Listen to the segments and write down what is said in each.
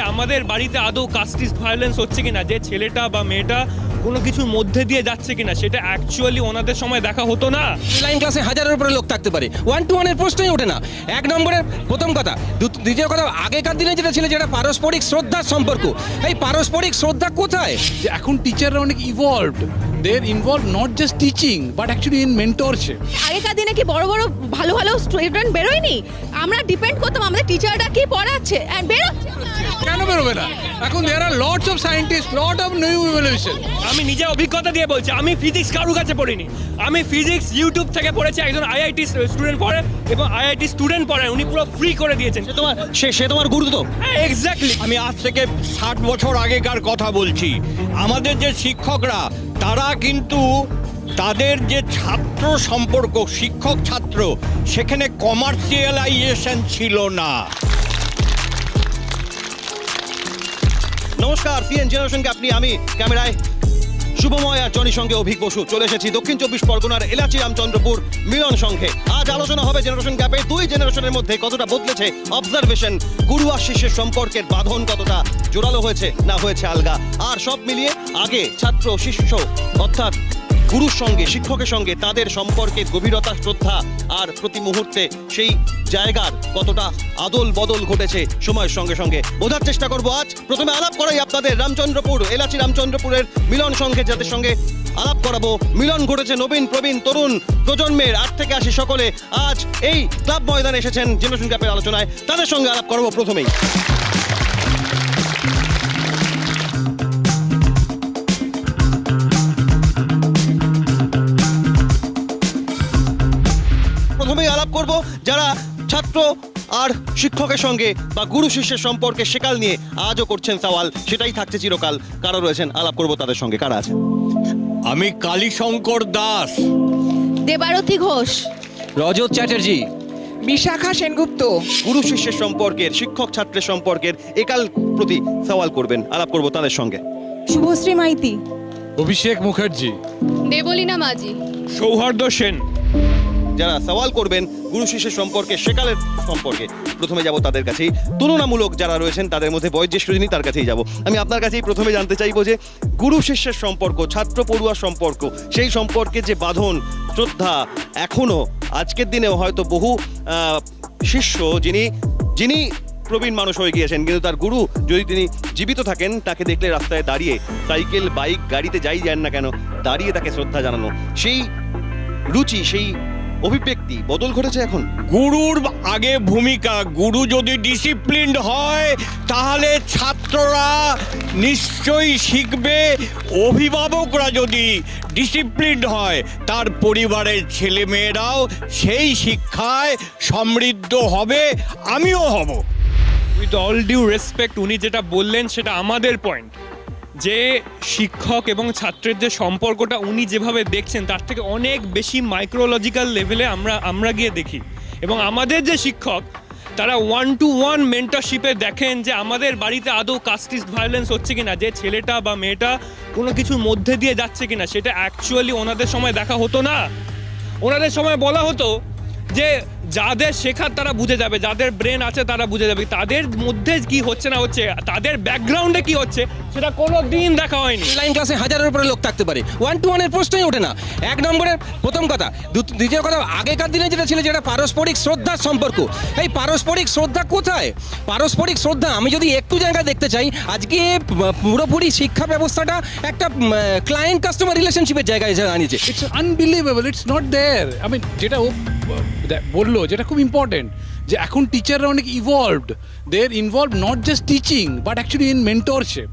আমাদের বাড়িতে আদৌ কাস্টিস ভায়োলেন্স হচ্ছে কিনা? যে ছেলেটা বা মেয়েটা কোনো কিছুর মধ্যে দিয়ে যাচ্ছে কিনা সেটা অ্যাকচুয়ালি ওনাদের সময় দেখা হতো না। লাইন ক্লাসে হাজারের উপরে লোক থাকতে পারে। ওয়ান টু ওয়ানের প্রশ্নই ওঠে না। এক নম্বরের প্রথম কথা। দ্বিতীয় কথা আগেকার দিনে যেটা ছিল যেটা পারস্পরিক শ্রদ্ধার সম্পর্ক। এই পারস্পরিক শ্রদ্ধা কোথায়? যে এখন টিচাররা অনেক evolved they are involve not just teaching but actually in mentorship আগেকার দিনে কি বড় বড় ভালো ভালো স্টুডেন্ট বেরোয়নি? আমরা ডিপেন্ড করতাম আমাদের টিচাররা কি পড়াচ্ছে। অ্যান্ড বেরোচ্ছে। কেন বেরোবে না? এখন there are lots of scientist lot of new evolution আমি নিজে অভিজ্ঞতা দিয়ে বলছি আমি ফিজিক্স কারুর কাছে পড়িনি। আমি ফিজিক্স ইউটিউব থেকে পড়েছি একজন আইআইটি স্টুডেন্ট পড়ে এবং আইআইটি স্টুডেন্ট পড়ে উনি পুরো ফ্রি করে দিয়েছেন। তোমার সে সে তোমার গুরু তো। হ্যাঁ এক্স্যাক্টলি আমি আজ থেকে ষাট বছর আগেকার কথা বলছি। আমাদের যে শিক্ষকরা তারা কিন্তু তাদের যে ছাত্র সম্পর্ক শিক্ষক ছাত্র সেখানে কমার্শিয়ালাইজেশন ছিল না। নমস্কার সিএন জেনারেশনকে আপনি আমি ক্যামেরায় শুভময় আর জনি সঙ্গে অভিক বসু। চলে এসেছি দক্ষিণ চব্বিশ পরগনার এলাচি রামচন্দ্রপুর মিলন সংঘে। আজ আলোচনা হবে জেনারেশন গ্যাপে দুই জেনারেশনের মধ্যে কতটা বদলেছে অবজারভেশন গুরু আর শিষ্যের সম্পর্কের বাঁধন কতটা জোরালো হয়েছে, না হয়েছে আলগা? আর সব মিলিয়ে আগে ছাত্র শিষ্য অর্থাৎ গুরুর সঙ্গে, শিক্ষকের সঙ্গে তাদের সম্পর্কের গভীরতা, শ্রদ্ধা আর প্রতি মুহূর্তে সেই জায়গার কতটা আদল বদল ঘটেছে সময়ের সঙ্গে সঙ্গে। বোঝার চেষ্টা করব আজ। প্রথমে আলাপ করাই আপনাদের রামচন্দ্রপুর, এলাচি রামচন্দ্রপুরের মিলন সংঘে যাদের সঙ্গে আলাপ করাবো। মিলন ঘটেছে নবীন, প্রবীণ, তরুণ প্রজন্মের আট থেকে আসি সকলে। আজ এই ক্লাব ময়দানে এসেছেন জেনারেশন ক্যাপের আলোচনায়। তাদের সঙ্গে আলাপ করাবো প্রথমেই। যারা ছাত্র আর শিক্ষকের সঙ্গে বা গুরু শিষ্যের সম্পর্কে সেকাল নিয়ে আজও করছেন সওয়াল সেটাই থাকছে চিরকাল। কারা রয়েছেন? আলাপ করব তাদের সঙ্গে। কারা আছে আমি কালীশঙ্কর দাস। দেবারতী ঘোষ। রজত চ্যাটার্জি। বিশাখা সেনগুপ্ত। গুরু শিষ্যের সম্পর্কের শিক্ষক ছাত্রের সম্পর্কের একাল প্রতি সওয়াল করবেন। আলাপ করব তাদের সঙ্গে। শুভশ্রী মাইতি। অভিষেক মুখার্জি। দেবলীনা মাঝি। সৌহার্দ্য সেন। যারা সওয়াল করবেন গুরু শিষ্যের সম্পর্কে সেকালের সম্পর্কে। প্রথমে যাব তাদের কাছেই। তুলনামূলক যারা রয়েছেন, তাদের মধ্যে বয়োজ্যেষ্ঠ যিনি, তার কাছেই যাব। আমি আপনার কাছেই প্রথমে জানতে চাইব যে, গুরু শিষ্যের সম্পর্ক, ছাত্র পড়ুয়ার সম্পর্ক, সেই সম্পর্কে যে বাঁধন, শ্রদ্ধা এখনও আজকের দিনেও হয়তো বহু শিষ্য যিনি যিনি প্রবীণ মানুষ হয়ে গিয়েছেন, কিন্তু তার গুরু যদি তিনি জীবিত থাকেন, তাকে দেখলে রাস্তায় দাঁড়িয়ে, সাইকেল, বাইক, গাড়িতে যাই যান না কেন, দাঁড়িয়ে তাকে শ্রদ্ধা জানানো। সেই রুচি, সেই অভিব্যক্তি বদল ঘটেছে এখন। গুরুর আগে ভূমিকা গুরু যদি ডিসিপ্লিনড হয় তাহলে ছাত্ররা নিশ্চয়ই শিখবে। অভিভাবকরা যদি ডিসিপ্লিনড হয় তার পরিবারের ছেলেমেয়েরাও সেই শিক্ষায় সমৃদ্ধ হবে আমিও হব। উইথ অল ডিউ রেসপেক্ট উনি যেটা বললেন সেটা আমাদের পয়েন্ট যে শিক্ষক এবং ছাত্রের যে সম্পর্কটা উনি যেভাবে দেখছেন, তার থেকে অনেক বেশি মাইক্রোলজিক্যাল লেভেলে আমরা আমরা গিয়ে দেখি। এবং আমাদের যে শিক্ষক, তারা ওয়ান টু ওয়ান মেন্টরশিপে দেখেন যে আমাদের বাড়িতে আদৌ কাস্টিস্ট ভায়োলেন্স হচ্ছে কিনা, যে ছেলেটা বা মেয়েটা কোনো কিছুর মধ্যে দিয়ে যাচ্ছে কিনা, সেটা অ্যাকচুয়ালি ওনাদের সময় দেখা হতো না। ওনাদের সময় বলা হতো যে যাদের শেখার তারা বুঝে যাবে যাদের ব্রেন আছে তারা বুঝে যাবে। তাদের মধ্যে কি হচ্ছে না হচ্ছে তাদের ব্যাকগ্রাউন্ডে কি হচ্ছে সেটা কোনো দিন দেখা হয়নি। লাইন ক্লাসে হাজারের উপরে লোক থাকতে পারে। ওয়ান টু ওয়ানের প্রশ্নই ওঠে না। এক নম্বরের প্রথম কথা। দ্বিতীয় কথা আগেকার দিনে যেটা ছিল যেটা পারস্পরিক শ্রদ্ধার সম্পর্ক। এই পারস্পরিক শ্রদ্ধা কোথায়? পারস্পরিক শ্রদ্ধা আমি যদি একটু জায়গায় দেখতে চাই আজকে পুরোপুরি শিক্ষা ব্যবস্থাটা একটা ক্লায়েন্ট কাস্টমার রিলেশনশিপের জায়গায় এসে দাঁড়িয়েছে। It's unbelievable it's not there I mean যেটা বলল যেটা খুব ইম্পর্টেন্ট যে এখন টিচাররা অনেক evolved they are involve not just teaching but actually in mentorship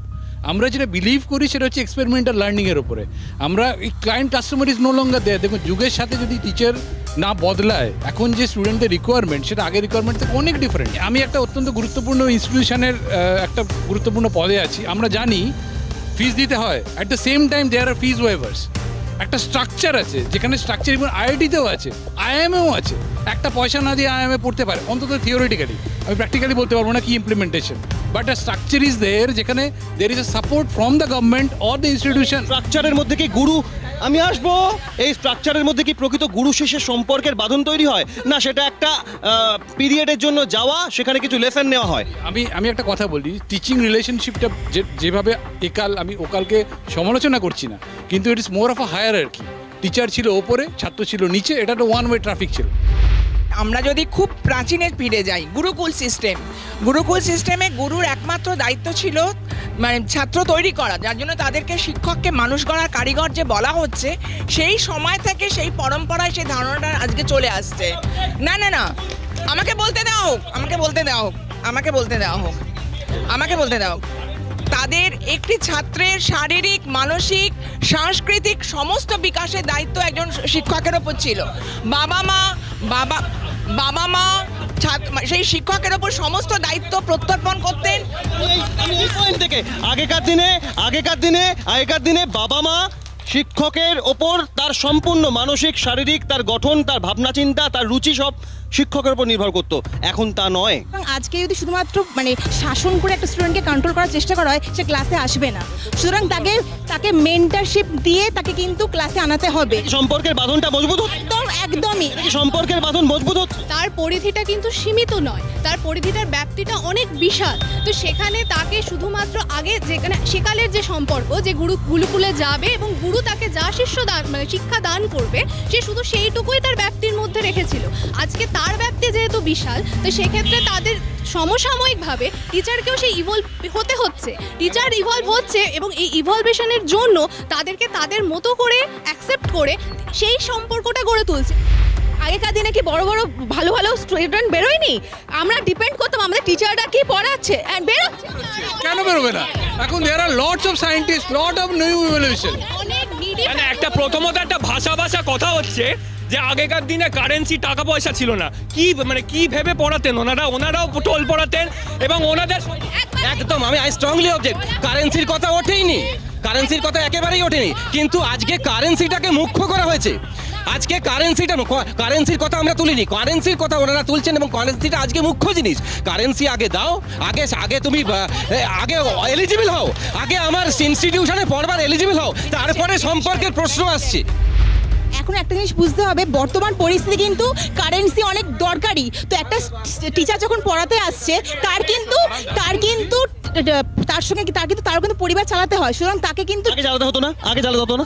আমরা যেটা বিলিভ করি সেটা হচ্ছে এক্সপেরিমেন্টাল লার্নিংয়ের উপরে। আমরা এই client customer is no longer দেয় দেখুন, যুগের সাথে যদি টিচার না বদলায়, এখন যে স্টুডেন্টের রিকোয়ারমেন্ট সেটা আগের রিকোয়ারমেন্ট থেকে অনেক ডিফারেন্ট আমি একটা অত্যন্ত গুরুত্বপূর্ণ ইনস্টিটিউশনের একটা গুরুত্বপূর্ণ পদে আছি। আমরা জানি ফিস দিতে হয়। At the same time there are fees waivers একটা স্ট্রাকচার আছে যেখানে স্ট্রাকচার এবং আইআইটিতেও আছে আইএমএও আছে। একটা পয়সা না দিয়ে আইএমএ পড়তে পারে অন্তত থিওরিটিক্যালি আমি প্র্যাকটিক্যালি বলতে পারব না কি implementation but a structure is there যেখানে there is a support from the government or the institution স্ট্রাকচারের মধ্যে কি গুরু? আমি আসব? এই স্ট্রাকচারের মধ্যে কি প্রকৃত গুরু শিষ্যের সম্পর্কের বাঁধন তৈরি হয়? না সেটা একটা পিরিয়ডের জন্য যাওয়া সেখানে কিছু লেসন নেওয়া হয়। আমি আমি একটা কথা বলি টিচিং রিলেশনশিপটা যেভাবে একাল আমি ওকালকে সমালোচনা করছি না কিন্তু ইট ইস মোর অফ আ হায়ার আর কি টিচার ছিল ওপরে, ছাত্র ছিল নিচে, এটা একটা ওয়ান ওয়ে ট্রাফিক ছিল। আমরা যদি খুব প্রাচীনে ফিরে যাই, গুরুকুল সিস্টেম গুরুকুল সিস্টেমে গুরুর একমাত্র দায়িত্ব ছিল মানে ছাত্র তৈরি করা, যার জন্য তাদেরকে শিক্ষককে মানুষ গড়ার কারিগর যে বলা হচ্ছে, সেই সময় থেকে সেই পরম্পরায় সেই ধারণাটা আজকে চলে আসছে। না না না, আমাকে বলতে দাও হোক, আমাকে বলতে দেওয়া হোক, আমাকে বলতে দেওয়া হোক, আমাকে বলতে দাও তাদের একটি ছাত্রের শারীরিক, মানসিক, সাংস্কৃতিক সমস্ত বিকাশের দায়িত্ব একজন শিক্ষকের ওপর ছিল। বাবা মা, বাবা বাবা মা, ছাত্র সেই শিক্ষকের ওপর সমস্ত দায়িত্ব প্রত্যর্পণ করতেন। থেকে, আগেকার দিনে আগেকার দিনে আগেকার দিনে বাবা মা শিক্ষকের ওপর তার সম্পূর্ণ মানসিক, শারীরিক, তার গঠন, তার ভাবনা চিন্তা তার রুচি সব শিক্ষকের উপর নির্ভর করতো। এখন তা নয়। আজকে যদি শুধুমাত্র মানে শাসন করে একটা স্টুডেন্টকে কন্ট্রোল করার চেষ্টা করা হয় সে ক্লাসে আসবে না। সুতরাং তাকে তাকে মেন্টারশিপ দিয়ে তাকে কিন্তু ক্লাসে আনাতে হবে। সম্পর্কের বাঁধনটা মজবুত হচ্ছে একদম একদমই। সম্পর্কের বাঁধন মজবুত হচ্ছে তার পরিধিটা কিন্তু সীমিত নয়। তার পরিধিটার ব্যাপ্তিটা অনেক বিশাল। তো সেখানে তাকে শুধুমাত্র আগে যেখানে সেকালের যে সম্পর্ক যে গুরু গুরুকুলে যাবে এবং গুরু তাকে যা শিষ্য দান মানে শিক্ষা দান করবে সে শুধু সেইটুকুই তার ব্যাপ্তির মধ্যে রেখেছিল। আজকে তার ব্যাপ্তি যেহেতু বিশাল তো সেক্ষেত্রে তাদের সমসাময়িকভাবে টিচারকেও সেই ইভলভ হতে হচ্ছে। টিচার ইভলভ হচ্ছে এবং এই ইভলভেশনের জন্য তাদেরকে তাদের মতো করে অ্যাকসেপ্ট করে সেই সম্পর্কটা গড়ে তুলছে। আগেকার দিনে কি বড় বড় ভালো ভালো স্টুডেন্ট বেরোয়নি? আমরা ডিপেন্ড করতাম আমাদের টিচাররা কি পড়াচ্ছে? অ্যান্ড বেরোচ্ছে। কেন বেরোবে না? এখন there are lots of scientist lot of new evolution অনেক মানে একটা প্রথমত একটা ভাষা ভাষা কথা হচ্ছে যে আগেকার দিনে কারেন্সি টাকা পয়সা ছিল না। কি মানে কি ভেবে পড়াতেন? ওনারা ওনারাও টোল পড়াতেন এবং ওনাদের একদম আমি আই স্ট্রংলি অবজেক্ট কারেন্সির কথা ওঠেইনি। কারেন্সির কথা একেবারেই ওঠেনি। কিন্তু আজকে কারেন্সিটাকে মুখ্য করা হয়েছে। আজকে কারেন্সিটা কারেন্সির কথা আমরা তুলিনি। কারেন্সির কথা ওনারা তুলছেন এবং কারেন্সিটা আজকে মুখ্য জিনিস। কারেন্সি আগে দাও আগে আগে তুমি আগে এলিজিবল হও। আগে আমার ইনস্টিটিউশনে পড়বার এলিজিবল হও। তারপরে সম্পর্কের প্রশ্ন আসছে। এখন একটা জিনিস বুঝতে হবে, বর্তমান পরিস্থিতি কিন্তু কারেন্সি অনেক দরকারি। তো একটা টিচার যখন পড়াতে আসছে, তার কিন্তু তার কিন্তু তার সঙ্গে তার কিন্তু তারও কিন্তু পরিবার চালাতে হয়। সুতরাং তাকে কিন্তু আগে জ্বালাতে হতো না আগে জ্বালাতে হতো না?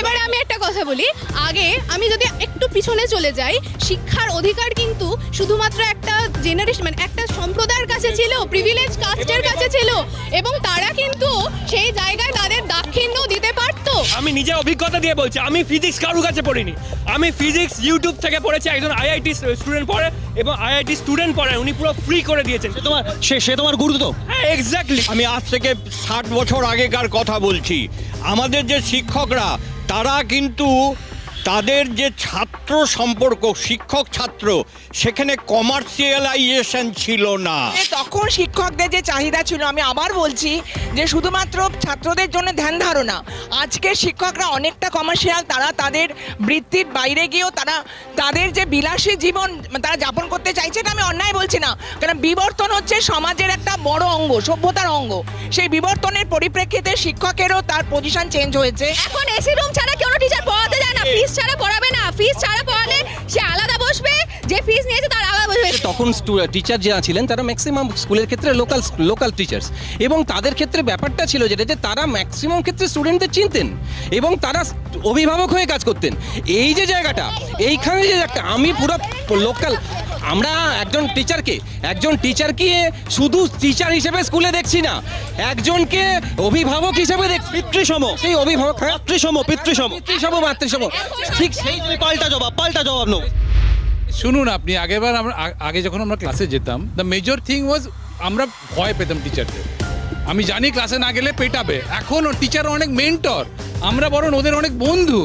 এবারে আমি একটা কথা বলি। আগে আমি যদি একটু পিছনে চলে যাই শিক্ষার অধিকার কিন্তু শুধুমাত্র একটা জেনারেশন মানে একটা সম্প্রদায়ের কাছে ছিল প্রিভিলেজ কাস্টের কাছে ছিল এবং তারা কিন্তু সেই জায়গায় তাদের দাক্ষিণ্য দিতে পারতো। আমি নিজে অভিজ্ঞতা দিয়ে বলছি আমি ফিজিক্স কারুর কাছে পড়িনি। আমি ফিজিক্স ইউটিউব থেকে পড়েছি একজন আইআইটি স্টুডেন্ট পড়ে এবং আইআইটি স্টুডেন্ট পড়ে উনি পুরো ফ্রি করে দিয়েছেন। সে তোমার সে সে তোমার গুরু তো? হ্যাঁ এক্স্যাক্টলি আমি আজ থেকে ষাট বছর আগেকার কথা বলছি। আমাদের যে শিক্ষকরা তারা কিন্তু তাদের যে ছাত্র সম্পর্ক শিক্ষক ছাত্র সেখানে কমার্শিয়ালাইজেশন ছিল না। তখন শিক্ষকদের যে চাহিদা ছিল আমি আবার বলছি যে শুধুমাত্র ছাত্রদের জন্য ধ্যান ধারণা। আজকের শিক্ষকরা অনেকটা কমার্শিয়াল তারা তাদের বৃত্তির বাইরে গিয়েও তারা তাদের যে বিলাসী জীবন তারা যাপন করতে চাইছে এটা আমি অন্যায় বলছি না। কারণ বিবর্তন হচ্ছে সমাজের একটা বড় অঙ্গ সভ্যতার অঙ্গ। সেই বিবর্তনের পরিপ্রেক্ষিতে শিক্ষকেরও তার পজিশন চেঞ্জ হয়েছে। এখন এসি রুম ছাড়া কোনো টিচার পড়াতে যায় না ফিস ছাড়া পড়াবে না। ফিস ছাড়া পড়ালে সে আলাদা বসবে। যে ফিস নিয়েছে তার আলাদা বসবে। তখন টিচার যারা ছিলেন, তারা ম্যাক্সিমাম স্কুলের ক্ষেত্রে লোকাল লোকাল টিচার্স এবং তাদের ক্ষেত্রে ব্যাপারটা ছিল যেটা, যে তারা ম্যাক্সিমাম ক্ষেত্রে স্টুডেন্টদের চিনতেন এবং তারা অভিভাবক হয়ে কাজ করতেন। এই যে জায়গাটা, এইখানে যে একটা আমি পুরো লোকাল আমরা একজন টিচারকে একজন টিচারকে শুধু টিচার হিসেবে স্কুলে দেখছি না একজনকে অভিভাবক হিসেবে দেখছি পিতৃসম। সেই অভিভাবক হ্যাঁ? পিতৃসম পিতৃসম। পিতৃসম মাতৃসম। ঠিক সেই তুমি পাল্টা জবাব পাল্টা জবাব নো শুনুন আপনি আগেবার আমরা আগে যখন আমরা ক্লাসে যেতাম দ্য মেজর থিং ওয়াজ আমরা ভয় পেতাম টিচারদের আমি জানি ক্লাসে না গেলে পেটাবে। এখন টিচার অনেক মেন্টর আমরা বরং ওদের অনেক বন্ধু।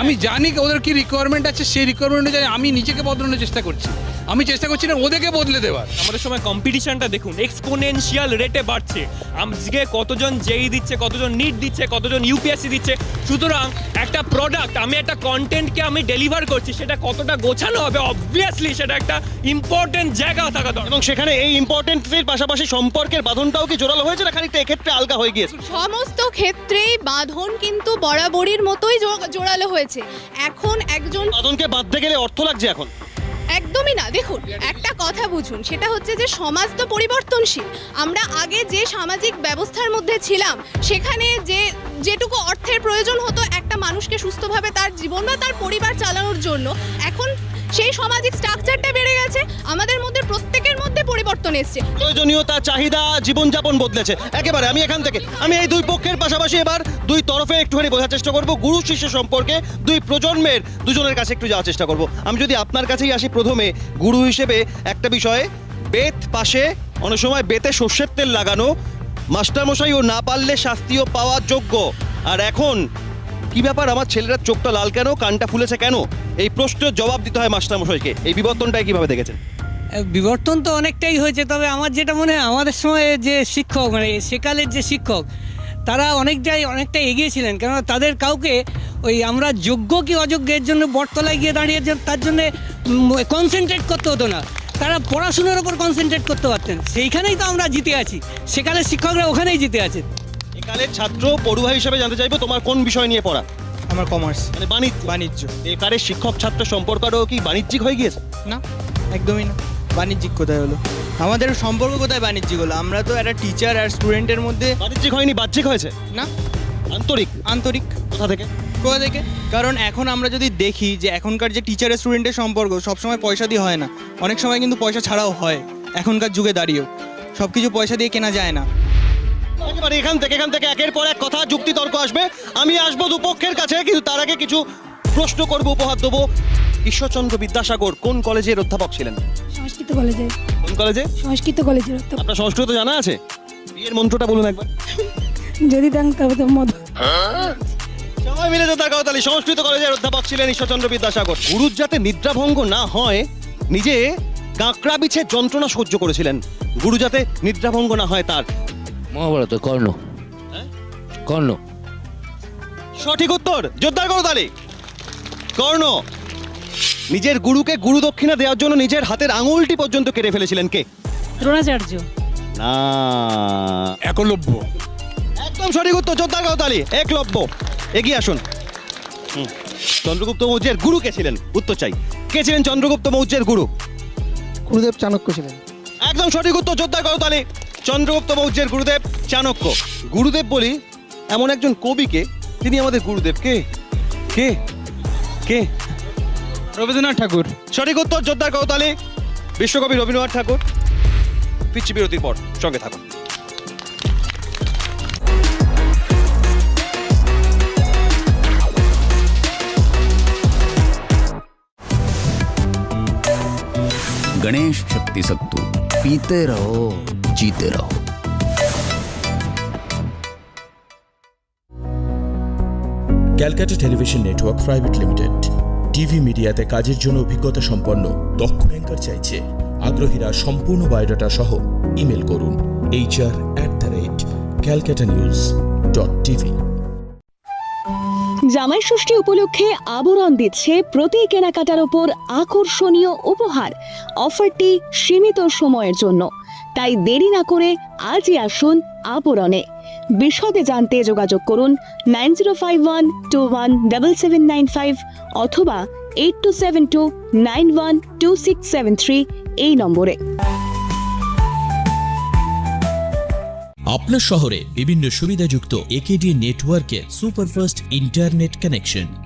আমি জানি ওদের কি রিকোয়ারমেন্ট আছে সেই রিকোয়ারমেন্ট অনুযায়ী আমি নিজেকে বদলানোর চেষ্টা করছি। আমি চেষ্টা করছি না ওদেরকে বদলে দেওয়ার। আমাদের সময় কম্পিটিশনটা দেখুন এক্সপোনেনশিয়াল রেটে বাড়ছে। আজকে কতজন জেই দিচ্ছে কতজন নিট দিচ্ছে কতজন ইউপিএসসি দিচ্ছে সুতরাং একটা প্রোডাক্ট আমি একটা কন্টেন্টকে আমি ডেলিভার করছি সেটা কতটা গোছানো হবে? অবভিয়াসলি সেটা একটা ইম্পর্টেন্ট জায়গা থাকা দরকার। এবং সেখানে এই ইম্পর্টেন্টের পাশাপাশি সম্পর্কের বাঁধনটাও কি জোরালো হয়েছে না খানিকটা এক্ষেত্রে আলগা হয়ে গিয়েছে? সমস্ত ক্ষেত্রেই বাঁধন কিন্তু বরাবরের মতোই জোরালো হয়েছে। এখন একজন বাঁধনকে বাঁধতে গেলে অর্থ লাগছে এখন। একদমই না। দেখুন, একটা কথা বুঝুন, সেটা হচ্ছে যে সমাজ তো পরিবর্তনশীল। আমরা আগে যে সামাজিক ব্যবস্থার মধ্যে ছিলাম, সেখানে যে যেটুকু অর্থের প্রয়োজন হতো একটা মানুষকে সুস্থভাবে তার জীবন বা তার পরিবার চালানোর জন্য, এখন সেই সামাজিক স্ট্রাকচারটা বেড়ে গেছে। আমাদের মধ্যে প্রত্যেকের মধ্যে পরিবর্তন এসছে। প্রয়োজনীয়তা চাহিদা জীবনযাপন বদলেছে। একেবারে, আমি এখান থেকে। আমি এই দুই পক্ষের পাশাপাশি এবার দুই তরফে একটুখানি বোঝার চেষ্টা করব। গুরু শিষ্য সম্পর্কে দুই প্রজন্মের দুজনের কাছে একটু যাওয়ার চেষ্টা করব। আমি যদি আপনার কাছেই আসি প্রথমে, গুরু হিসেবে একটা বিষয়ে, বেত পাশে, অনেক সময় বেতে সর্ষের তেল লাগানো মাস্টারমশাইও না পারলে শাস্তিও পাওয়ার যোগ্য। আর এখন, কি ব্যাপার, আমার ছেলেরা চোখটা লাল কেন, কানটা ফুলেছে কেন? এই প্রশ্নের জবাব দিতে হয় মাস্টারমশাইকে। এই বিবর্তনটাই কীভাবে দেখেছেন? বিবর্তন তো অনেকটাই হয়েছে তবে আমার যেটা মনে হয় আমাদের সময়ে যে শিক্ষক মানে সেকালের যে শিক্ষক তারা অনেকটাই অনেকটা এগিয়েছিলেন কেননা তাদের কাউকে ওই আমরা যোগ্য কি অযোগ্যের জন্য বটতলায় গিয়ে দাঁড়িয়ে যে- তার জন্যে কনসেন্ট্রেট করতে হতো না। তারা পড়াশোনার ওপর কনসেন্ট্রেট করতে পারতেন। সেইখানেই তো আমরা জিতে আছি। সেকালের শিক্ষকরা ওখানেই জিতে আছেন একালের ছাত্র পড়ুয়া হিসেবে জানতে চাইব তোমার কোন বিষয় নিয়ে পড়া? আমার কমার্স। মানে বাণিজ্য? বাণিজ্য। একারের শিক্ষক ছাত্র সম্পর্কটাও কি বাণিজ্যিক হয়ে গিয়েছে? না একদমই না। বাণিজ্যিক কোথায় হলো? আমাদের সম্পর্ক কোথায় বাণিজ্যিক হলো? আমরা তো একটা টিচার আর স্টুডেন্টের মধ্যে বাণিজ্যিক হয়নি বাহ্যিক হয়েছে। না। আন্তরিক। আন্তরিক। কোথা থেকে? কোথা থেকে? কারণ এখন আমরা যদি দেখি যে এখনকার যে টিচার স্টুডেন্টের সম্পর্ক সবসময় পয়সা দিয়ে হয় না। অনেক সময় কিন্তু পয়সা ছাড়াও হয় এখনকার যুগে দাঁড়িয়েও। সব কিছু পয়সা দিয়ে কেনা যায় না। একেবারে এখান থেকে এখান থেকে একের পর এক কথা যুক্তি তর্ক আসবে। আমি আসব দুপক্ষের কাছে কিন্তু তার আগে কিছু প্রশ্ন করব উপহার দেবো। ঈশ্বরচন্দ্র বিদ্যাসাগর কোন কলেজের অধ্যাপক ছিলেন? সংস্কৃত কলেজে কোন কলেজে? সংস্কৃত কলেজের অধ্যাপক। আপনার সংস্কৃত জানা আছে? বিয়ের মন্ত্রটা বলুন একবার। যদি দেন তবে তো মধু। সবাই মিলে জোতার কাউতালি সংস্কৃত কলেজের অধ্যাপক ছিলেন ঈশ্বরচন্দ্র বিদ্যাসাগর। গুরুর যাতে নিদ্রাভঙ্গ না হয় নিজে কাঁকড়া বিছে যন্ত্রণা সহ্য করেছিলেন। গুরু যাতে নিদ্রাভঙ্গ না হয় তার। মহাভারত কর্ণ। কর্ণ। সঠিক উত্তর জোরদার করতালি কর্ণ নিজের গুরুকে গুরু দক্ষিণা দেওয়ার জন্য নিজের হাতের আঙুলটি পর্যন্ত কেটে ফেলেছিলেন কে? দ্রোণাচার্য। না। একলব্য। একদম সঠিক উত্তর জোরদার করতালি একলব্য। এগিয়ে আসুন। হুম। চন্দ্রগুপ্ত মৌর্যের গুরু কে ছিলেন? উত্তর চাই। কে ছিলেন চন্দ্রগুপ্ত মৌর্যের গুরু? গুরুদেব চাণক্য ছিলেন। একদম সঠিক উত্তর জোরদার করতালি চন্দ্রগুপ্ত মৌর্যের গুরুদেব চাণক্য। গুরুদেব বলি এমন একজন কবিকে তিনি আমাদের গুরুদেব কে? কে? কে? রবীন্দ্রনাথ ঠাকুর সঠিক উত্তর জোরদার কৌতালি বিশ্বকবি রবীন্দ্রনাথ ঠাকুর পিচ্ছি বিরতির পর সঙ্গে থাকুন गणेश शक्ति सत्तू पीते रहो जीते रहो Calcutta television network private limited TV মিডিয়াতে কাজের জন্য অভিজ্ঞতা সম্পন্ন, দক্ষ অ্যাঙ্কার চাইছে। আগ্রহীরা সম্পূর্ণ বায়োডাটা সহ ইমেল করুন HR at the rate Calcutta news dot TV Jamai Sasthi উপলক্ষে আবরণ দিচ্ছে প্রতি কেনাকাটার ওপর আকর্ষণীয় উপহার অফারটি সীমিত সময়ের জন্য। তাই দেরি না করে আজই আসুন আবরণে। বিশদে জানতে যোগাযোগ করুন nine zero five one two one double seven nine five অথবা eight two seven two nine one two six seven three এই নম্বরে। আপনার শহরে বিভিন্ন সুবিধাযুক্ত একেডি নেটওয়ার্কের সুপারফাস্ট ইন্টারনেট কানেকশন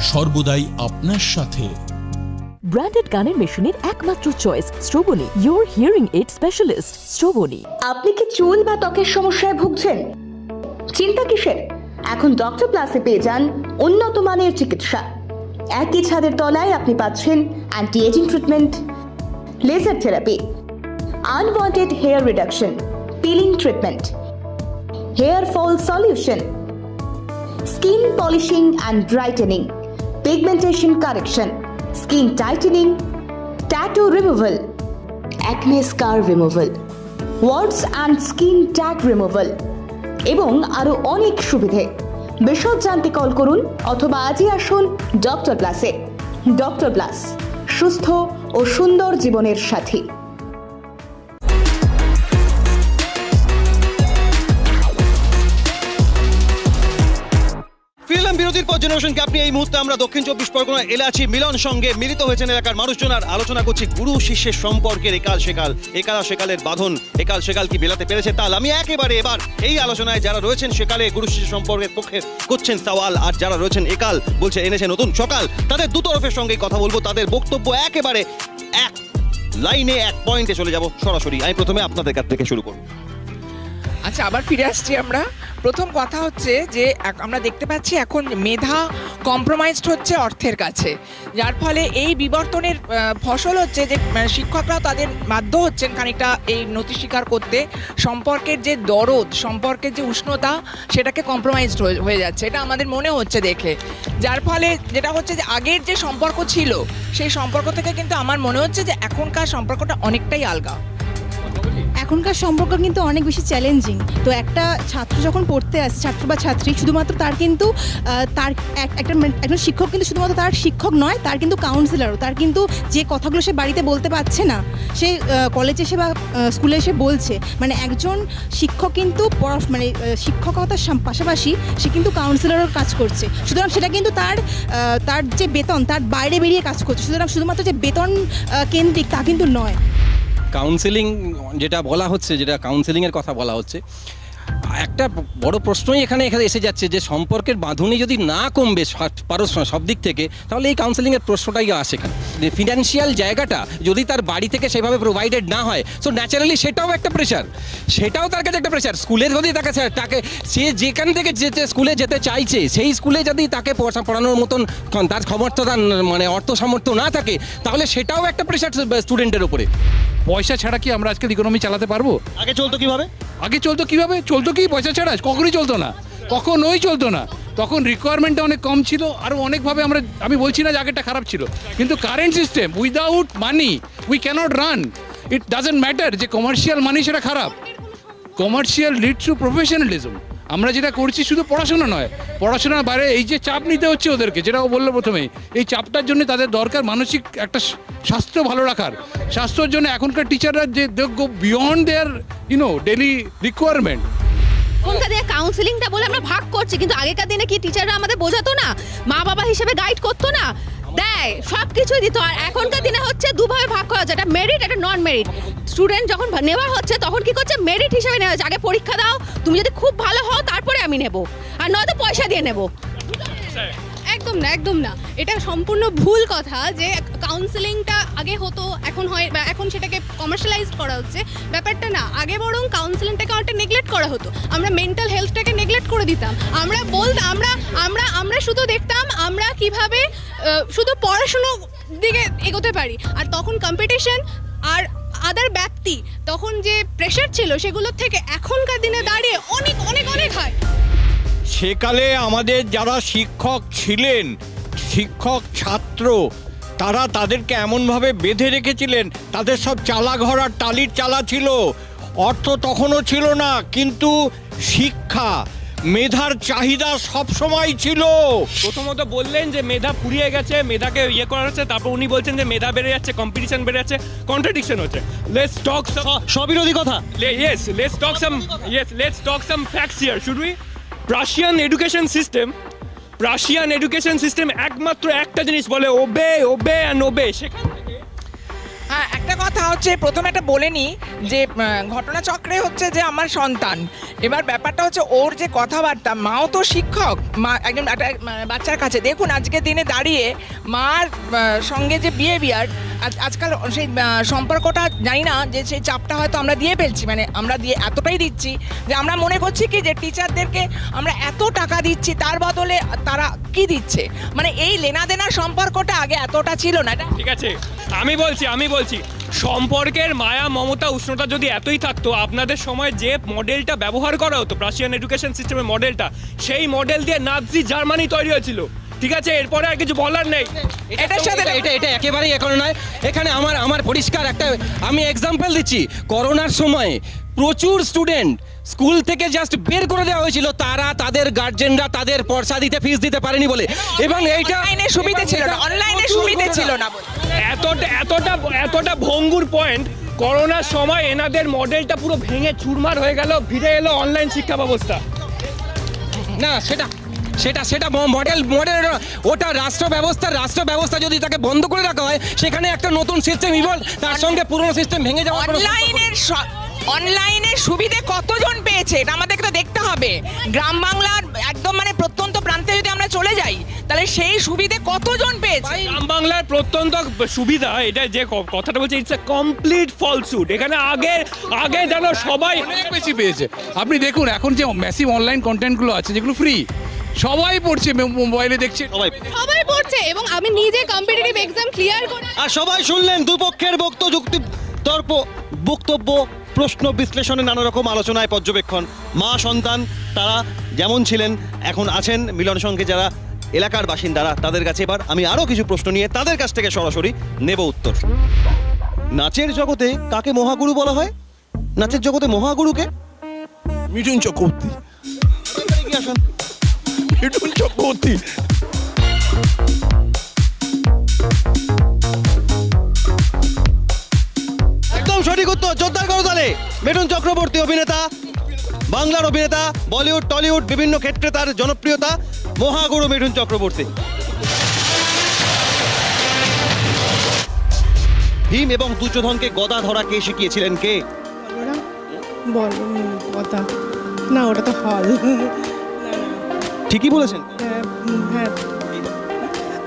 সর্বদাই আপনার সাথে। ব্র্যান্ডেড গানের মেশিনের একমাত্র চয়েস স্ট্রোবনি ইয়োর হিয়ারিং এইড স্পেশালিস্ট স্ট্রোবনি আপনি কি চুল বা ত্বকের সমস্যায় ভুগছেন? চিন্তা কিসের? এখন ডক্টর প্লাসে পেয়ে যান উন্নত মানের চিকিৎসা। একই ছাদের তলায় আপনি পাচ্ছেন anti ageing treatment laser therapy unwanted hair reduction peeling treatment hair fall solution skin polishing and brightening pigmentation correction skin tightening tattoo removal acne scar removal warts and skin tag removal এবং আরও অনেক সুবিধে। বিশদ জানতে call করুন অথবা আজই আসুন ডক্টর প্লাসে ডক্টর প্লাস সুস্থ ও সুন্দর জীবনের সাথী। বিরতির পর জেনারেশন গ্যাপ নিয়ে এই মুহূর্তে আমরা দক্ষিণ চব্বিশ পরগনা এলাচি মিলন সঙ্গে মিলিত হয়েছেন এলাকার মানুষজন আর আলোচনা করছি গুরু শিষ্যের সম্পর্কের একাল সেকাল। একাল সেকালের বাঁধন, একাল সেকাল কি বেলাতে পেরেছে তাল? আমি একেবারে এবার এই আলোচনায় যারা রয়েছেন সেকালে গুরু শিষ্য সম্পর্কের পক্ষে করছেন সওয়াল আর যারা রয়েছেন একাল বলছে, এনেছে নতুন সকাল। তাদের দু তরফের সঙ্গে কথা বলব। তাদের বক্তব্য একেবারে এক, লাইনে এক পয়েন্টে চলে যাব সরাসরি। আমি প্রথমে আপনাদের কাছ থেকে শুরু করব। আচ্ছা আবার ফিরে আসছি আমরা। প্রথম কথা হচ্ছে যে আমরা দেখতে পাচ্ছি এখন মেধা কম্প্রোমাইজড হচ্ছে অর্থের কাছে। যার ফলে এই বিবর্তনের ফসল হচ্ছে যে শিক্ষকরাও তাদের বাধ্য হচ্ছেন খানিকটা এই নথি স্বীকার করতে। সম্পর্কের যে দরদ, সম্পর্কের যে উষ্ণতা, সেটাকে কম্প্রোমাইজড হয়ে যাচ্ছে। এটা আমাদের মনে হচ্ছে দেখে। যার ফলে যেটা হচ্ছে যে, আগের যে সম্পর্ক ছিল, সেই সম্পর্ক থেকে কিন্তু আমার মনে হচ্ছে যে, এখনকার সম্পর্কটা অনেকটাই আলগা। এখনকার সম্পর্ক কিন্তু অনেক বেশি চ্যালেঞ্জিং তো একটা ছাত্র যখন পড়তে আসে, ছাত্র বা ছাত্রী, শুধুমাত্র তার কিন্তু তার এক- একটা একজন শিক্ষক কিন্তু শুধুমাত্র তার শিক্ষক নয়, তার কিন্তু কাউন্সিলারও তার কিন্তু যে কথাগুলো সে বাড়িতে বলতে পারছে না, সে কলেজে এসে বা স্কুলে এসে বলছে। মানে একজন শিক্ষক কিন্তু মানে শিক্ষকতার পাশাপাশি সে কিন্তু কাউন্সিলরও কাজ করছে। সুতরাং সেটা কিন্তু তার তার যে বেতন, তার বাইরে বেরিয়ে কাজ করছে। সুতরাং শুধুমাত্র যে বেতন কেন্দ্রিক তা কিন্তু নয়। কাউন্সেলিং যেটা বলা হচ্ছে যেটা কাউন্সেলিংয়ের কথা বলা হচ্ছে একটা বড় প্রশ্নই এখানে এখানে এসে যাচ্ছে যে সম্পর্কের বাঁধুনি যদি না কমবে পারো সব দিক থেকে তাহলে এই কাউন্সেলিংয়ের প্রশ্নটাই আসে এখানে। ফিনান্সিয়াল জায়গাটা যদি তার বাড়ি থেকে সেভাবে প্রোভাইডেড না হয় সো ন্যাচারালি সেটাও একটা প্রেশার সেটাও তার কাছে একটা প্রেশার স্কুলে যদি তাকে তাকে সে যেখান থেকে যেতে স্কুলে যেতে চাইছে সেই স্কুলে যদি তাকে পড়া- পড়ানোর মতন তার সমর্থতা মানে অর্থ সামর্থ্য না থাকে তাহলে সেটাও একটা প্রেশার স্টুডেন্টের উপরে। পয়সা ছাড়া কি আমরা আজকাল ইকোনমি চালাতে পারব? আগে চলতো কীভাবে? আগে চলতো কীভাবে? চলতো কি পয়সা ছাড়া? কখনোই চলতো না। কখনোই চলতো না। তখন রিকোয়ারমেন্টটা অনেক কম ছিল, আর অনেকভাবে আমরা, আমি বলছি না যে আগেরটা খারাপ ছিল। কিন্তু current system without money we cannot run it doesn't matter যে কমার্শিয়াল মানি সেটা খারাপ। কমার্শিয়াল লিড টু প্রফেশনালিজম আমরা যেটা করছি শুধু পড়াশোনা নয়। পড়াশোনার বাইরে এই যে চাপ নিতে হচ্ছে ওদেরকে, যেটা ও বলল প্রথমেই, এই চাপটার জন্য তাদের দরকার মানসিক একটা স্বাস্থ্য ভালো রাখার। স্বাস্থ্যর জন্য এখনকার টিচাররা যে beyond their you know daily requirement এখনকার দিনে কাউন্সিলিংটা বলে আমরা ভাগ করছি, কিন্তু আগেকার দিনে কি টিচাররা আমাদের বোঝাতো না? মা বাবা হিসেবে গাইড করতো না? দেয় সব কিছুই দিত। আর এখনকার দিনে হচ্ছে দুভাবে ভাগ করা যায়। একটা মেরিট একটা নন মেরিট স্টুডেন্ট যখন নেওয়া হচ্ছে, তখন কি করছে? মেরিট হিসেবে নেওয়া হচ্ছে আগে পরীক্ষা দাও, তুমি যদি খুব ভালো হও, তারপরে আমি নেব। আর নয়তো পয়সা দিয়ে নেব। একদম না একদম না। এটা সম্পূর্ণ ভুল কথা যে কাউন্সেলিংটা আগে হতো, এখন হয় বা এখন সেটাকে কমার্শিয়ালাইজ করা হচ্ছে। ব্যাপারটা না, আগে বরং কাউন্সিলিংটাকে অনেকটা নেগলেক্ট করা হতো। আমরা মেন্টাল হেলথটাকে নেগলেক্ট করে দিতাম। আমরা বলতাম আমরা আমরা আমরা শুধু দেখতাম আমরা কীভাবে শুধু পড়াশুনো দিকে এগোতে পারি। আর তখন কম্পিটিশন আর আদার ব্যাপ্তি, তখন যে প্রেশার ছিল সেগুলোর থেকে এখনকার দিনে দাঁড়িয়ে অনেক অনেক অনেক হয়। সেকালে আমাদের যারা শিক্ষক ছিলেন শিক্ষক ছাত্র তারা তাদেরকে এমনভাবে বেঁধে রেখেছিলেন তাদের সব চালা ঘর আর টালির চালা ছিল। অর্থ তখনও ছিল না কিন্তু শিক্ষা মেধার চাহিদা সব সময় ছিল। প্রথমত বললেন যে মেধা ফুরিয়ে গেছে মেধাকে ইয়ে করা হচ্ছে তারপর উনি বলছেন যে মেধা বেড়ে যাচ্ছে কম্পিটিশন বেড়ে যাচ্ছে কন্ট্রাডিকশন হচ্ছে। লেটস টক সবিরোধী কথা। Yes let's talk some yes let's talk some facts here should we? Russian education system Russian education system একমাত্র একটা জিনিস বলে ওবে ওবে অ্যান্ড ওবে সেখানে কথা হচ্ছে, প্রথমে একটা বলে নিই যে ঘটনাচক্রে হচ্ছে যে আমার সন্তান। এবার ব্যাপারটা হচ্ছে ওর যে কথাবার্তা, মাও তো শিক্ষক, মা একজন একটা বাচ্চার কাছে। দেখুন, আজকের দিনে দাঁড়িয়ে মার সঙ্গে যে বিহেভিয়ার আজকাল সেই সম্পর্কটা জানি না যে সেই চাপটা হয়তো আমরা দিয়ে ফেলছি মানে আমরা দিয়ে এতটাই দিচ্ছি যে আমরা মনে করছি কি যে টিচারদেরকে আমরা এত টাকা দিচ্ছি, তার বদলে তারা কি দিচ্ছে? মানে এই লেনা দেনার সম্পর্কটা আগে এতটা ছিল না। ঠিক আছে। আমি বলছি আমি বলছি সম্পর্কের মায়া মমতা উষ্ণতা যদি এতই থাকতো আপনাদের সময় যে মডেলটা ব্যবহার করা হতো রাশিয়ান এডুকেশন সিস্টেমের মডেলটা সেই মডেল দিয়ে নাজি জার্মানি তৈরি হয়েছিল। ঠিক আছে? এরপরে আর কিছু বলার নেই। এটার সাথে এটা- এটা একেবারেই এখন নয়। এখানে আমার আমার পরিষ্কার একটা আমি এক্সাম্পল দিচ্ছি। করোনার সময়ে প্রচুর স্টুডেন্ট স্কুল থেকে জাস্ট বের করে দেওয়া হয়েছিল। তারা তাদের গার্জেনরা তাদের পয়সা দিতে ফিস দিতে পারেনি বলে। এবং এইটা অনলাইনে সুবিধে ছিল না অনলাইনে সুবিধে ছিল না বলে। এতটা এতটা এতটা ভঙ্গুর পয়েন্ট করোনার সময় এনাদের মডেলটা পুরো ভেঙে চুরমার হয়ে গেল ভিড়ে এলো অনলাইন শিক্ষা ব্যবস্থা। না সেটা সেটা সেটা মডেল মডেল ওটা রাষ্ট্র ব্যবস্থা রাষ্ট্র ব্যবস্থা যদি তাকে বন্ধ করে রাখা হয় সেখানে একটা নতুন সিস্টেম ইভলভ তার সঙ্গে পুরনো সিস্টেম ভেঙে যাওয়ার কোনো- অনলাইনের অনলাইনের সুবিধে কতজন পেয়েছে? এটা আমাদেরকে তো দেখতে হবে। গ্রাম বাংলার একদম মানে প্রত্যন্ত প্রান্তে যদি আমরা চলে যাই তাহলে সেই সুবিধে কতজন পেয়েছে? গ্রাম বাংলার প্রত্যন্ত সুবিধা এটা যে ক- কথাটা বলছে ইটস এ কমপ্লিট ফলসুট এখানে আগে আগে যেন সবাই অনেক বেশি পেয়েছে। আপনি দেখুন এখন যে ম্যাসিভ অনলাইন কন্টেন্টগুলো আছে যেগুলো ফ্রি সবাই পড়ছে মো- মোবাইলে দেখছে। সবাই সবাই পড়ছে এবং আমি নিজে কম্পিটিটিভ এক্সাম ক্লিয়ার করে আর সবাই শুনলেন দুপক্ষের বক্ত যুক্তি তর্ক বক্তব্য প্রশ্ন বিশ্লেষণে নানা রকম আলোচনায় পর্যবেক্ষণ। মা সন্তান তারা যেমন ছিলেন এখন আছেন। মিলন সঙ্গে যারা এলাকার বাসিন্দারা তাদের কাছে এবার আমি আরও কিছু প্রশ্ন নিয়ে তাদের কাছ থেকে সরাসরি নেব উত্তর। নাচের জগতে কাকে মহাগুরু বলা হয়? নাচের জগতে মহাগুরুকে? মিঠুন চক্রবর্তী। মিঠুন চক্রবর্তী। একদম সঠিক উত্তর জোরদার করো তাহলে। মিঠুন চক্রবর্তী অভিনেতা বাংলার অভিনেতা বলিউড টলিউড বিভিন্ন ক্ষেত্রে তার জনপ্রিয়তা মহাগুরু মিঠুন চক্রবর্তী। ভীম এবং দুর্যোধনকে গদা ধরা কে শিখিয়েছিলেন কে? বল কথা। না ওটা তো হল। ঠিকই বলেছেন। হ্যাঁ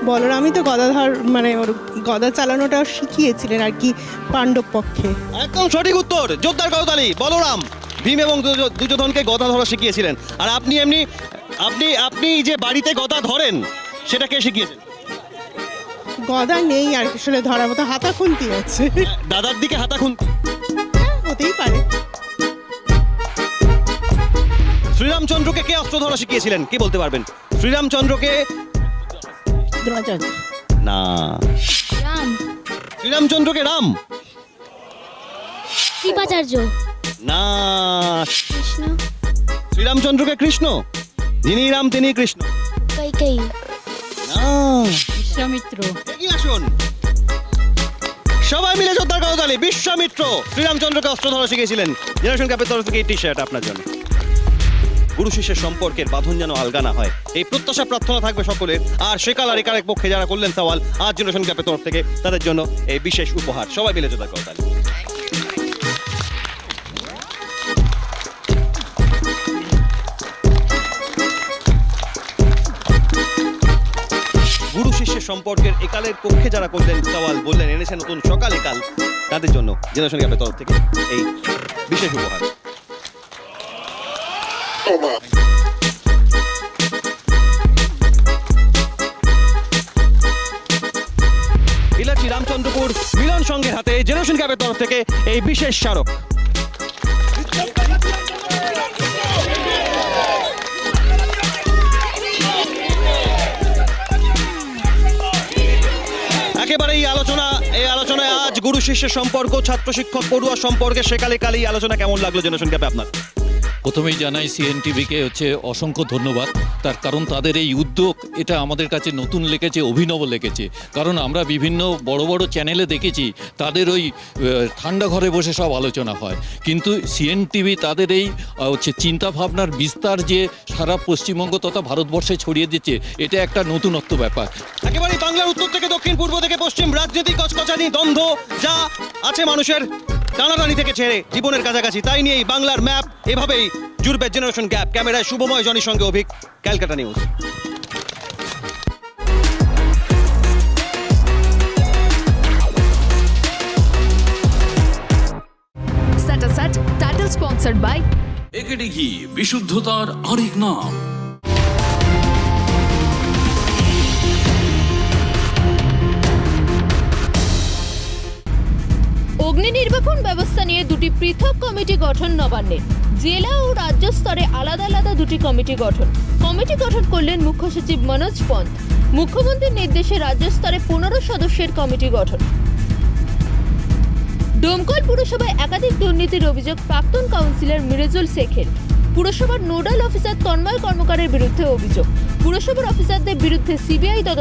বলরামই তো গদাধর মানে ওর গদা চালানোটা শিখিয়েছিলেন আর কি পাণ্ডব পক্ষে একদম সঠিক উত্তর জোরদার করতালি বলরাম। ভীম এবং দুর্যো- দুর্যোধনকে গদা ধরা শিখিয়েছিলেন। আর আপনি এমনি আপনি আপনি যে বাড়িতে গদা ধরেন সেটা কে শিখিয়েছেন গদা নেই আর কি আসলে ধরার মতো হাতা খুন্তি আছে। দাদার দিকে হাতা খুন হতেই পারে। শ্রীরামচন্দ্রকে কে অস্ত্র ধরা শিখিয়েছিলেন? কে বলতে পারবেন? শ্রীরামচন্দ্রকে না। রাম। শ্রীরামচন্দ্রকে রাম। কৃপাচার্য না কৃষ্ণ? শ্রীরামচন্দ্রকে কৃষ্ণ? যিনি রাম তিনি কৃষ্ণ কৈকেয়ী না বিশ্বামিত্র। এগিয়ে আসুন। সবাই মিলে যোদ্ধার করতালি বিশ্বামিত্র। শ্রীরামচন্দ্রকে অস্ত্র ধরা শিখিয়েছিলেন। জেনারেশন ক্যাপের তরফ থেকে এই টি শার্ট আপনার জন্য। গুরু শিষ্যের সম্পর্কের বাঁধন যেন আলগা না হয়। এই প্রত্যাশা প্রার্থনা থাকবে সকলের। আর সেকাল আর একারের পক্ষে যারা করলেন সওয়াল আজ জেনারেশন ক্যাপের তরফ থেকে তাদের জন্য এই বিশেষ উপহার। সবাই মিলে যোদ্ধার করতালি সম্পর্কের একালের পক্ষে যারা করলেন সওয়াল, বললেন এনেছেন নতুন সকাল একাল, তাদের জন্য জেনারেশন ক্যাপের তরফ থেকে এই বিশেষ উপহার। ইলাচি রামচন্দ্রপুর মিলন সঙ্গের হাতে জেনারেশন ক্যাপের তরফ থেকে এই বিশেষ স্মারক। গুরু শিষ্যের সম্পর্ক, ছাত্র শিক্ষক পড়ুয়া সম্পর্কে সেকালে কালেই আলোচনা কেমন লাগল জেনারেশন ক্যাপে আপনার। প্রথমেই জানাই সিএনটিভিকে হচ্ছে অসংখ্য ধন্যবাদ। তার কারণ তাদের এই উদ্যোগ, এটা আমাদের কাছে নতুন লেগেছে, অভিনব লেগেছে। কারণ আমরা বিভিন্ন বড় বড় চ্যানেলে দেখেছি, তাদের ওই ঠান্ডা ঘরে বসে সব আলোচনা হয়। কিন্তু সিএনটিভি তাদের এই হচ্ছে চিন্তা ভাবনার বিস্তার যে সারা পশ্চিমবঙ্গ তথা ভারতবর্ষে ছড়িয়ে দিচ্ছে, এটা একটা নতুনত্ব ব্যাপার। একেবারে বাংলার উত্তর থেকে দক্ষিণ, পূর্ব থেকে পশ্চিম রাজনীতি কচকচানি, দ্বন্দ্ব যা আছে মানুষের টানাটানি থেকে ছেড়ে জীবনের কাছাকাছি। তাই নিয়েই বাংলার ম্যাপ এভাবেই জুড়বে জেনারেশন গ্যাপ ক্যামেরায় শুভময় জনির সঙ্গে অভিক ক্যালকাটা নিউজ। স্যাটাসাট টাইটেল স্পন্সার্ড বাই একেডি ঘি বিশুদ্ধতার আরেক নাম। অগ্নি নির্বাপন ব্যবস্থা নিয়ে দুটি পৃথক কমিটি গঠন নবান্নের জেলা ও রাজ্য স্তরে আলাদা আলাদা দুটি কমিটি গঠন। কমিটি গঠন করলেন মুখ্য সচিব মনোজ পন্থ। মুখ্যমন্ত্রীর নির্দেশে রাজ্য স্তরে পনেরো সদস্যের কমিটি গঠন। ডোমকল পুরসভায় একাধিক দুর্নীতির অভিযোগ প্রাক্তন কাউন্সিলর মিরেজুল শেখের। পুরসভার নোডাল অফিসার তন্ময় কর্মকারের বিরুদ্ধে অভিযোগ। পুরসভার অফিসারদের বিরুদ্ধে সিবিআই তদন্ত